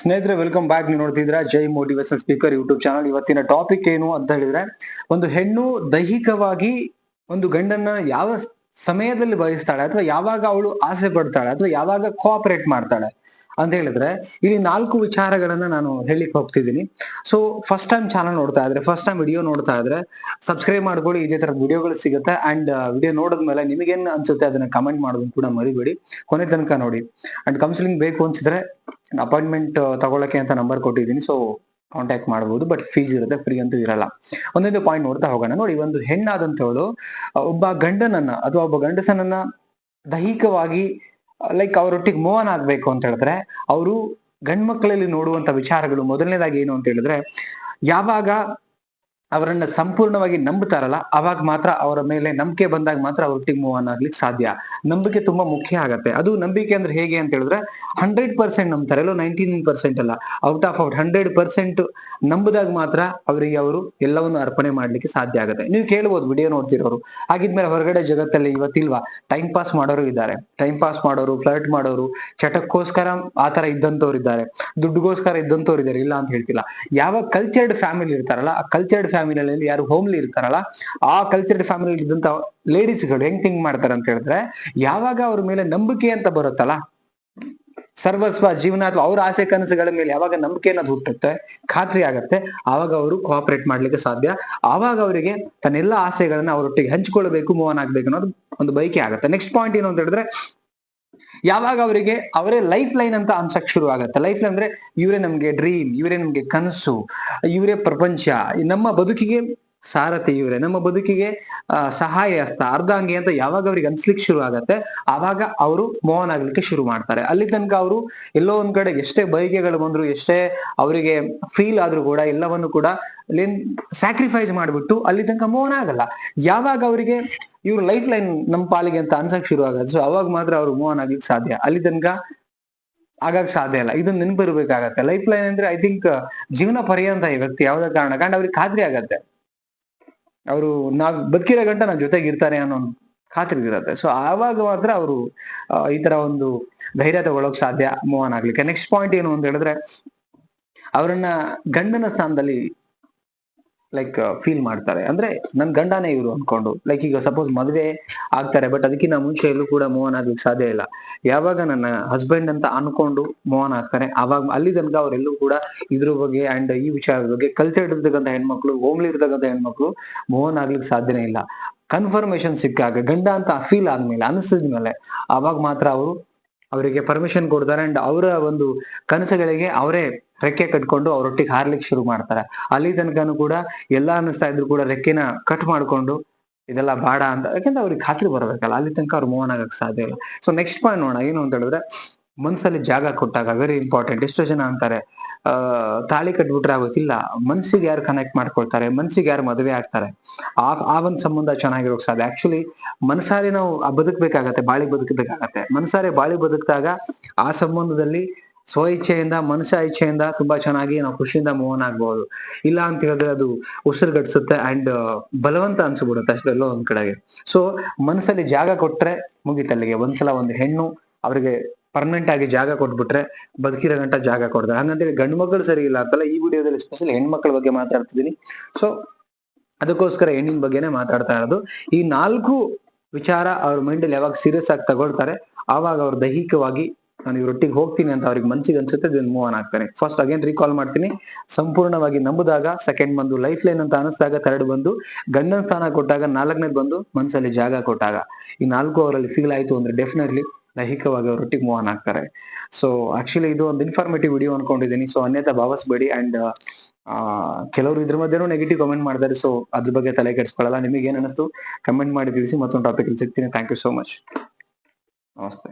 ಸ್ನೇಹಿತರೆ welcome back ನೀವು ನೋಡ್ತಿದ್ರ Jai motivation speaker YouTube channel ಇವತ್ತಿನ ಟಾಪಿಕ್ ಏನು ಅಂತ ಹೇಳಿದ್ರೆ, ಒಂದು ಹೆಣ್ಣು ದೈಹಿಕವಾಗಿ ಒಂದು ಗಂಡನ್ನ ಯಾವ ಸಮಯದಲ್ಲಿ ಬಯಸ್ತಾಳೆ ಅಥವಾ ಯಾವಾಗ ಅವಳು ಆಸೆ ಪಡ್ತಾಳೆ ಅಥವಾ ಯಾವಾಗ ಕೋಆಪರೇಟ್ ಮಾಡ್ತಾಳೆ ಅಂತ ಹೇಳಿದ್ರೆ ಇಲ್ಲಿ ನಾಲ್ಕು ವಿಚಾರಗಳನ್ನ ನಾನು ಹೇಳಿಕ್ ಹೋಗ್ತಿದ್ದೀನಿ. ಸೊ ಫಸ್ಟ್ ಟೈಮ್ ಚಾನಲ್ ನೋಡ್ತಾ ಇದ್ರೆ ಫಸ್ಟ್ ಟೈಮ್ ವಿಡಿಯೋ ನೋಡ್ತಾ ಇದ್ರೆ ಸಬ್ಸ್ಕ್ರೈಬ್ ಮಾಡ್ಕೊಳ್ಳಿ, ಇದೇ ತರದ ವಿಡಿಯೋಗಳು ಸಿಗುತ್ತೆ ಅಂಡ್ ವಿಡಿಯೋ ನೋಡಿದ್ಮೇಲೆ ನಿಮಗೇನ್ ಅನ್ಸುತ್ತೆ ಅದನ್ನ ಕಮೆಂಟ್ ಮಾಡೋದನ್ನ ಕೂಡ ಮರಿಬೇಡಿ. ಕೊನೆ ತನಕ ನೋಡಿ. ಅಂಡ್ ಕೌನ್ಸಿಲಿಂಗ್ ಬೇಕು ಅನ್ಸಿದ್ರೆ ಅಪಾಯಿಂಟ್ಮೆಂಟ್ ತಗೊಳಕ್ಕೆ ಅಂತ ನಂಬರ್ ಕೊಟ್ಟಿದ್ದೀನಿ. ಸೊ ಕಾಂಟ್ಯಾಕ್ಟ್ ಮಾಡಬಹುದು ಬಟ್ ಫೀಸ್ ಇರುತ್ತೆ ಫ್ರೀ ಅಂತೂ ಇರಲ್ಲ. ಒಂದೊಂದು ಪಾಯಿಂಟ್ ನೋಡ್ತಾ ಹೋಗೋಣ. ನೋಡಿ, ಒಂದು ಹೆಣ್ಣಾದಂಥವಳು ಒಬ್ಬ ಗಂಡನನ್ನ ಅಥವಾ ಒಬ್ಬ ಗಂಡಸನನ್ನ ದೈಹಿಕವಾಗಿ ಲೈಕ್ ಅವರೊಟ್ಟಿಗೆ ಮೋಹನ ಆಗ್ಬೇಕು ಅಂತ ಹೇಳಿದ್ರೆ, ಅವರು ಗಂಡ್ಮಕ್ಳಲ್ಲಿ ನೋಡುವಂತ ವಿಚಾರಗಳು ಮೊದಲನೇದಾಗಿ ಏನು ಅಂತ ಹೇಳಿದ್ರೆ, ಯಾವಾಗ ಅವರನ್ನ ಸಂಪೂರ್ಣವಾಗಿ ನಂಬುತ್ತಾರಲ್ಲ, ಅವಾಗ ಮಾತ್ರ ಅವರ ಮೇಲೆ ನಂಬಿಕೆ ಬಂದಾಗ ಮಾತ್ರ ಅವ್ರೊಟ್ಟಿಗೆ ಮೂವ್ ಆಗ್ಲಿಕ್ಕೆ ಸಾಧ್ಯ. ನಂಬಿಕೆ ತುಂಬಾ ಮುಖ್ಯ ಆಗತ್ತೆ. ಅದು ನಂಬಿಕೆ ಅಂದ್ರೆ ಹೇಗೆ ಅಂತ ಹೇಳಿದ್ರೆ ಹಂಡ್ರೆಡ್ ಪರ್ಸೆಂಟ್ ನಂಬ್ತಾರೆ. ಎಲ್ಲೋ ನೈಂಟಿ ಪರ್ಸೆಂಟ್ ಅಲ್ಲ. Out of out hundred percent ನಂಬಿದಾಗ ಮಾತ್ರ ಅವರಿಗೆ ಅವರು ಎಲ್ಲವನ್ನು ಅರ್ಪಣೆ ಮಾಡ್ಲಿಕ್ಕೆ ಸಾಧ್ಯ ಆಗುತ್ತೆ. ನೀವು ಕೇಳ್ಬೋದು ವಿಡಿಯೋ ನೋಡ್ತಿರೋರು. ಹಾಗಿದ್ಮೇಲೆ ಹೊರಗಡೆ ಜಗತ್ತಲ್ಲಿ ಇವತ್ತಿಲ್ವಾ? ಟೈಮ್ ಪಾಸ್ ಮಾಡೋರು ಇದ್ದಾರೆ. ಟೈಮ್ ಪಾಸ್ ಮಾಡೋರು ಫ್ಲರ್ಟ್ ಮಾಡೋರು, ಚಟಕ್ಕೋಸ್ಕರ ಆತರ ಇದ್ದಂತವ್ರು ಇದ್ದಾರೆ ದುಡ್ಡುಗೋಸ್ಕರ ಇದ್ದಂತವ್ರು ಇದ್ದಾರೆ ಇಲ್ಲ ಅಂತ ಹೇಳ್ತಿಲ್ಲ. ಯಾವ ಕಲ್ಚರ್ಡ್ ಫ್ಯಾಮಿಲಿ ಇರ್ತಾರಲ್ಲ, ಆ ಕಲ್ಚರ್ಡ್ ಫ್ಯಾಮಿಲಿಯಲ್ಲಿ ಯಾರು ಹೋಮ್ಲಿ ಇರ್ತಾರಲ್ಲ, ಆ ಕಲ್ಚರ್ಡ್ ಫ್ಯಾಮಿಲಿ ಇದ್ದಂತ ಲೇಡೀಸ್ಗಳು ಹೆಂಗ್ ಥಿಂಕ್ ಮಾಡ್ತಾರೆ ಅಂತ ಹೇಳಿದ್ರೆ, ಯಾವಾಗ ಅವ್ರ ಮೇಲೆ ನಂಬಿಕೆ ಅಂತ ಬರುತ್ತಲ್ಲ, ಸರ್ವಸ್ವ ಜೀವನ ಅಥವಾ ಅವ್ರ ಆಸೆ ಕನಸುಗಳ ಮೇಲೆ ಯಾವಾಗ ನಂಬಿಕೆ ಅನ್ನೋದು ಹುಟ್ಟುತ್ತೆ, ಖಾತ್ರಿ ಆಗತ್ತೆ, ಆವಾಗ ಅವರು ಕೋಆಪರೇಟ್ ಮಾಡ್ಲಿಕ್ಕೆ ಸಾಧ್ಯ. ಆವಾಗ ಅವರಿಗೆ ತನ್ನೆಲ್ಲ ಆಸೆಗಳನ್ನ ಅವರೊಟ್ಟಿಗೆ ಹಂಚಿಕೊಳ್ಬೇಕು ಮೋವನ್ ಆಗ್ಬೇಕು ಅನ್ನೋದು ಒಂದು ಬೈಕೆ ಆಗುತ್ತೆ. ನೆಕ್ಸ್ಟ್ ಪಾಯಿಂಟ್ ಏನು ಅಂತ ಹೇಳಿದ್ರೆ ಯಾವಾಗ ಅವರಿಗೆ ಅವರೇ ಲೈಫ್ ಲೈನ್ ಅಂತ ಅನ್ಸಕ್ ಶುರು ಆಗುತ್ತೆ. ಲೈಫ್ ಲೈನ್ ಅಂದ್ರೆ ಇವರೇ ನಮ್ಗೆ ಡ್ರೀಮ್ ಇವರೇ ನಮ್ಗೆ ಕನಸು, ಇವರೇ ಪ್ರಪಂಚ ನಮ್ಮ ಬದುಕಿಗೆ ಸಾರಥಿ ಇವರೇ. ನಮ್ಮ ಬದುಕಿಗೆ ಸಹಾಯ ಹಸ್ತ, ಅರ್ಧಾಂಗಿ ಅಂತ ಯಾವಾಗ ಅವ್ರಿಗೆ ಅನ್ಸ್ಲಿಕ್ಕೆ ಶುರು ಆಗತ್ತೆ, ಆವಾಗ ಅವರು ಮೋಹನ್ ಆಗ್ಲಿಕ್ಕೆ ಶುರು ಮಾಡ್ತಾರೆ. ಅಲ್ಲಿ ತನಕ ಅವರು ಎಲ್ಲೋ ಒಂದ್ ಕಡೆ ಎಷ್ಟೇ ಬೈಕೆಗಳು ಬಂದ್ರು, ಎಷ್ಟೇ ಅವರಿಗೆ ಫೀಲ್ ಆದ್ರೂ ಕೂಡ, ಎಲ್ಲವನ್ನು ಕೂಡ ಸ್ಯಾಕ್ರಿಫೈಸ್ ಮಾಡ್ಬಿಟ್ಟು ಅಲ್ಲಿ ತನಕ ಮೋಹನ್ ಆಗಲ್ಲ. ಯಾವಾಗ ಅವರಿಗೆ ಇವ್ರ ಲೈಫ್ ಲೈನ್ ನಮ್ಮ ಪಾಲಿಗೆ ಅಂತ ಅನ್ಸಕ್ ಶುರು ಆಗತ್ತೆ. ಸೊ ಅವಾಗ ಮಾತ್ರ ಅವ್ರು ಮೋಹನ್ ಆಗ್ಲಿಕ್ಕೆ ಸಾಧ್ಯ. ಅಲ್ಲಿ ತನಕ ಆಗಕ್ ಸಾಧ್ಯ ಇಲ್ಲ. ಇದನ್ನ ನೆನಪಿರ್ಬೇಕಾಗತ್ತೆ ಲೈಫ್ ಲೈನ್ ಅಂದ್ರೆ ಐ ಥಿಂಕ್ ಜೀವನ ಪರ್ಯಂತ ಈ ವ್ಯಕ್ತಿ ಯಾವ್ದೇ ಕಾರಣ ಕಂಡ್ ಅವ್ರಿಗೆ ಖಾತ್ರಿ ಆಗತ್ತೆ. ಅವರು ನಾವ್ ಬದುಕಿರೋ ಗಂಟ ನಾವ್ ಜೊತೆಗೆ ಇರ್ತಾರೆ ಅನ್ನೋ ಒಂದು ಖಾತ್ರಿ ಇರುತ್ತೆ. ಸೊ ಆವಾಗ ಮಾತ್ರ ಅವರು ಈ ತರ ಒಂದು ಧೈರ್ಯ ತಗೊಳಕ್ ಸಾಧ್ಯ ಮೋಹನ್ ಆಗ್ಲಿಕ್ಕೆ. ನೆಕ್ಸ್ಟ್ ಪಾಯಿಂಟ್ ಏನು ಅಂತ ಹೇಳಿದ್ರೆ, ಅವರನ್ನ ಗಂಡನ ಸ್ಥಾನದಲ್ಲಿ ಲೈಕ್ ಫೀಲ್ ಮಾಡ್ತಾರೆ. ಅಂದ್ರೆ ನನ್ ಗಂಡನೇ ಇವರು ಅನ್ಕೊಂಡು ಲೈಕ್ ಈಗ ಸಪೋಸ್ ಮದುವೆ ಆಗ್ತಾರೆ ಬಟ್ ಅದಕ್ಕಿಂತ ಮುಂಚೆ ಎಲ್ಲೂ ಕೂಡ ಮೋಹನ್ ಆಗ್ಲಿಕ್ಕೆ ಸಾಧ್ಯ ಇಲ್ಲ. ಯಾವಾಗ ನನ್ನ ಹಸ್ಬೆಂಡ್ ಅಂತ ಅನ್ಕೊಂಡು ಮೋಹನ್ ಆಗ್ತಾರೆ, ಅವಾಗ ಅಲ್ಲಿ ತನಕ ಅವರೆಲ್ಲೂ ಕೂಡ ಇದ್ರ ಬಗ್ಗೆ ಅಂಡ್ ಈ ವಿಚಾರದ ಬಗ್ಗೆ ಕಲ್ಚರ್ಡ್ ಇರ್ತಕ್ಕಂಥ ಹೆಣ್ಮಕ್ಳು ಹೋಮ್ಲಿ ಇರ್ತಕ್ಕಂಥ ಹೆಣ್ಮಕ್ಳು ಮೋಹನ್ ಆಗ್ಲಿಕ್ಕೆ ಸಾಧ್ಯನೇ ಇಲ್ಲ. ಕನ್ಫರ್ಮೇಶನ್ ಸಿಕ್ಕಾಗ ಗಂಡ ಅಂತ ಫೀಲ್ ಆದ್ಮೇಲೆ, ಅನಿಸಿದ್ಮೇಲೆ, ಅವಾಗ ಮಾತ್ರ ಅವರು ಅವರಿಗೆ ಪರ್ಮಿಷನ್ ಕೊಡ್ತಾರೆ ಅಂಡ್ ಅವರ ಒಂದು ಕನಸುಗಳಿಗೆ ಅವರೇ ರೆಕ್ಕೆ ಕಟ್ಕೊಂಡು ಅವರೊಟ್ಟಿಗೆ ಹಾರ್ಲಿಕ್ಕೆ ಶುರು ಮಾಡ್ತಾರೆ. ಅಲ್ಲಿ ತನಕನೂ ಕೂಡ ಎಲ್ಲ ಅನ್ನಿಸ್ತಾ ಇದ್ರು ಕೂಡ ರೆಕ್ಕೆನ ಕಟ್ ಮಾಡ್ಕೊಂಡು ಇದೆಲ್ಲ ಬಾಡ ಅಂತ, ಯಾಕಂದ್ರೆ ಅವ್ರಿಗೆ ಖಾತ್ರಿ ಬರಬೇಕಲ್ಲ, ಅಲ್ಲಿ ತನಕ ಅವ್ರು ಮೋಹನ್ ಆಗಕ್ ಸಾಧ್ಯ ಇಲ್ಲ. ಸೊ ನೆಕ್ಸ್ಟ್ ಪಾಯಿಂಟ್ ನೋಡೋಣ, ಏನು ಅಂತ ಹೇಳಿದ್ರೆ ಮನ್ಸಲ್ಲಿ ಜಾಗ ಕೊಟ್ಟಾಗ ವೆರಿ ಇಂಪಾರ್ಟೆಂಟ್ ಎಷ್ಟೋ ಜನ ಅಂತಾರೆ ತಾಳಿ ಕಟ್ಬಿಟ್ರೆ ಆಗೋತಿಲ್ಲ ಮನ್ಸಿಗೆ ಯಾರು ಕನೆಕ್ಟ್ ಮಾಡ್ಕೊಳ್ತಾರೆ, ಮನ್ಸಿಗೆ ಯಾರು ಮದುವೆ ಆಗ್ತಾರೆ? ಆ ಆ ಒಂದು ಸಂಬಂಧ ಚೆನ್ನಾಗಿರೋಕೆ ಸಾಧ್ಯ. ಆಕ್ಚುಲಿ ಮನ್ಸಾರೆ ನಾವು ಬದುಕಬೇಕಾಗತ್ತೆ, ಬಾಳಿ ಬದುಕಬೇಕಾಗತ್ತೆ. ಮನಸಾರೆ ಬಾಳಿ ಬದುಕಿದಾಗ ಆ ಸಂಬಂಧದಲ್ಲಿ ಸ್ವ ಇಚ್ಛೆಯಿಂದ ಮನಸ್ಸ ಇಚ್ಛೆಯಿಂದ ತುಂಬಾ ಚೆನ್ನಾಗಿ ನಾವು ಖುಷಿಯಿಂದ ಮೋಹನ್ ಆಗ್ಬಹುದು ಇಲ್ಲ ಅಂತ ಹೇಳಿದ್ರೆ ಅದು ಉಸಿರುಗಟ್ಸುತ್ತೆ ಅಂಡ್ ಬಲವಂತ ಅನ್ಸ್ಬಿಡುತ್ತೆ ಅಷ್ಟೆಲ್ಲೋ ಒಂದ್ ಕಡೆಗೆ. ಸೊ ಮನಸ್ಸಲ್ಲಿ ಜಾಗ ಕೊಟ್ರೆ ಮುಗಿತಲ್ಲಿಗೆ. ಒಂದ್ಸಲ ಒಂದು ಹೆಣ್ಣು ಅವ್ರಿಗೆ ಪರ್ಮನೆಂಟ್ ಆಗಿ ಜಾಗ ಕೊಟ್ಬಿಟ್ರೆ ಬದುಕಿರೋ ಗಂಟ ಜಾಗ ಕೊಡ್ತಾರೆ. ಹಂಗಂತೇಳಿ ಗಂಡು ಮಕ್ಕಳು ಸರಿ ಇಲ್ಲ ಅಂತಲ್ಲ ಈ ವಿಡಿಯೋದಲ್ಲಿ ಸ್ಪೆಷಲ್ ಹೆಣ್ಮಕ್ಳ ಬಗ್ಗೆ ಮಾತಾಡ್ತಿದ್ದೀನಿ. ಸೊ ಅದಕ್ಕೋಸ್ಕರ ಹೆಣ್ಣಿನ ಬಗ್ಗೆನೇ ಮಾತಾಡ್ತಾ ಇರೋದು. ಈ ನಾಲ್ಕು ವಿಚಾರ ಅವ್ರ ಮೈಂಡಲ್ಲಿ ಯಾವಾಗ ಸೀರಿಯಸ್ ಆಗಿ ತಗೊಳ್ತಾರೆ, ಆವಾಗ ಅವ್ರು ದೈಹಿಕವಾಗಿ ನಾನು ಇವ್ರೊಟ್ಟಿಗೆ ಹೋಗ್ತೀನಿ ಅಂತ ಅವ್ರಿಗೆ ಮನ್ಸಿಗೆ ಅನ್ಸುತ್ತೆ ಇದನ್ನ ಮೂವ್ ಆನ್ ಆಗ್ತಾನೆ ಫಸ್ಟ್ ಅಗೇನ್ ರೀಕಾಲ್ ಮಾಡ್ತೀನಿ. ಸಂಪೂರ್ಣವಾಗಿ ನಂಬಿದಾಗ ಸೆಕೆಂಡ್ ಬಂದು ಲೈಫ್ ಲೈನ್ ಅಂತ ಅನಿಸ್ದಾಗ ಥರ್ಡ್ ಬಂದು ಗಂಡನ ಸ್ಥಾನ ಕೊಟ್ಟಾಗ ನಾಲ್ಕನೇದು ಬಂದು ಮನಸ್ಸಲ್ಲಿ ಜಾಗ ಕೊಟ್ಟಾಗ ಈ ನಾಲ್ಕು ಅವರಲ್ಲಿ ಫೀಲ್ ಆಯ್ತು ಅಂದ್ರೆ ಡೆಫಿನೆಟ್ಲಿ ದೈಹಿಕವಾಗಿ ರೊಟ್ಟಿ ಮೋಹನ್ ಆಗ್ತಾರೆ. ಸೊ ಆಕ್ಚುಲಿ ಇದು ಒಂದು ಇನ್ಫಾರ್ಮೇಟಿವ್ ವಿಡಿಯೋ ಅನ್ಕೊಂಡಿದ್ದೀನಿ ಸೊ ಅನ್ಯತಾ ಭಾವಿಸ್ಬೇಡಿ ಅಂಡ್ ಕೆಲವರು ಇದ್ರ ಮಧ್ಯೆನೂ ನೆಗೆಟಿವ್ ಕಮೆಂಟ್ ಮಾಡಿದ್ದಾರೆ ಸೊ ಅದ್ರ ಬಗ್ಗೆ ತಲೆ ಕೆಡಿಸ್ಕೊಳ್ಳಲ್ಲ. ನಿಮಗೆ ಏನ್ ಕಮೆಂಟ್ ಮಾಡಿ ತಿಳಿಸಿ ಮತ್ತೊಂದು ಟಾಪಿಕ್ ಸಿಗ್ತೀನಿ. ಥ್ಯಾಂಕ್ ಯು ಸೋ ಮಚ್ ನಮಸ್ತೆ.